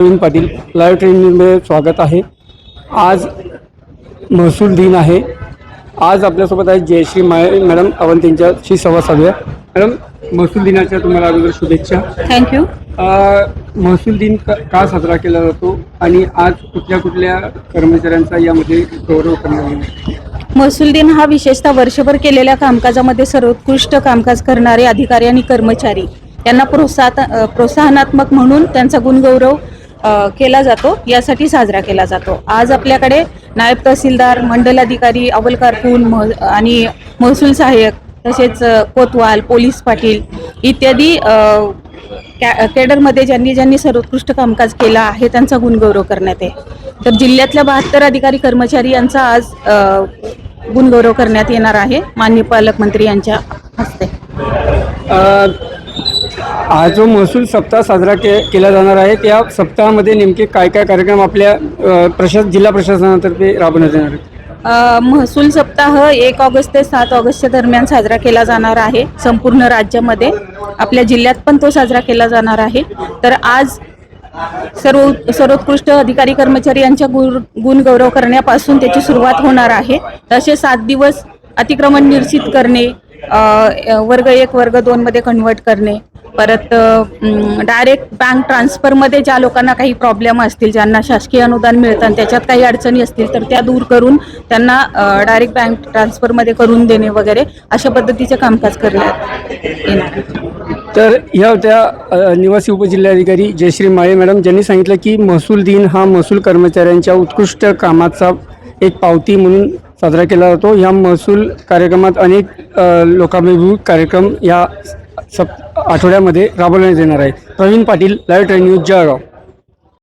Pravin Patil live ट्रेनिंगमध्ये स्वागत आहे. आज महसूल दिन आहे. आज आपल्यासोबत आहे जयश्री माय मॅडम आपण त्यांच्याशी संवाद साधूया. मॅडम महसूल दिनाच्या तुम्हाला अगोदर शुभेच्छा. थँक्यू महसूल दिन क- का साजरा केला जातो आणि आज कुठल्या कुठल्या कर्मचाऱ्यांचा यामध्ये गौरव करण्यात येईल? महसूल दिन हा विशेषतः वर्षभर केलेल्या कामकाजामध्ये सर्वोत्कृष्ट कामकाज करणारे अधिकारी आणि कर्मचारी. यांना प्रोत्साहन अ, प्रोत्साहनात्मक म्हणून त्यांचा गुणगौरव केला जातो यासाठी साजरा केला जातो. आज आपल्याकडे नायब तहसीलदार मंडलाधिकारी अव्वल कारकून मह आणि महसूल सहाय्यक तसेच कोतवाल पोलीस पाटील इत्यादी कॅ केडरमध्ये ज्यांनी ज्यांनी सर्वोत्कृष्ट कामकाज केलं आहे त्यांचा गुणगौरव करण्यात आहे तर जिल्ह्यातल्या बहात्तर अधिकारी कर्मचारी यांचा आज गुणगौरव करण्यात येणार आहे. माननीय पालकमंत्री यांच्या हस्ते. हा जो महसूल सप्ताह साजरा के केला जाणार आहे त्या सप्ताहामध्ये नेमके काय काय कार्यक्रम आपल्या अ, प्रशास जिल्हा प्रशासनातर्फे राबवण्यात येणार आहेत? अ, महसूल सप्ताह एक ऑगस्ट ते सात ऑगस्टच्या दरम्यान साजरा केला जाणार आहे संपूर्ण राज्यामध्ये. आपल्या जिल्ह्यात पण तो साजरा केला जाणार आहे. तर आज सर्व सर्वोत्कृष्ट अधिकारी कर्मचारी यांच्या गुण गुणगौरव करण्यापासून त्याची सुरुवात होणार आहे. तसे सात दिवस अतिक्रमण निश्चित करणे अ, वर्ग एक वर्ग दोनमध्ये कन्वर्ट करणे परत डायरेक्ट बँक ट्रान्सफरमध्ये ज्या लोकांना काही प्रॉब्लेम असतील ज्यांना शासकीय अनुदान मिळतं आणि त्याच्यात काही अडचणी असतील तर त्या दूर करून त्यांना डायरेक्ट बँक ट्रान्सफरमध्ये करून देणे वगैरे अशा पद्धतीचे कामकाज करण्यात येणार तर ह्या होत्या निवासी उपजिल्हाधिकारी जयश्री माळे. मॅडम ज्यांनी सांगितलं की महसूल दिन हा महसूल कर्मचाऱ्यांच्या उत्कृष्ट कामाचा एक पावती म्हणून साजरा केला जातो. ह्या महसूल कार्यक्रमात अनेक अ, लोकाभिमुख कार्यक्रम या सप आठवड्यामध्ये राबवण्यात येणार आहे. Pravin Patil live train news Jalgaon.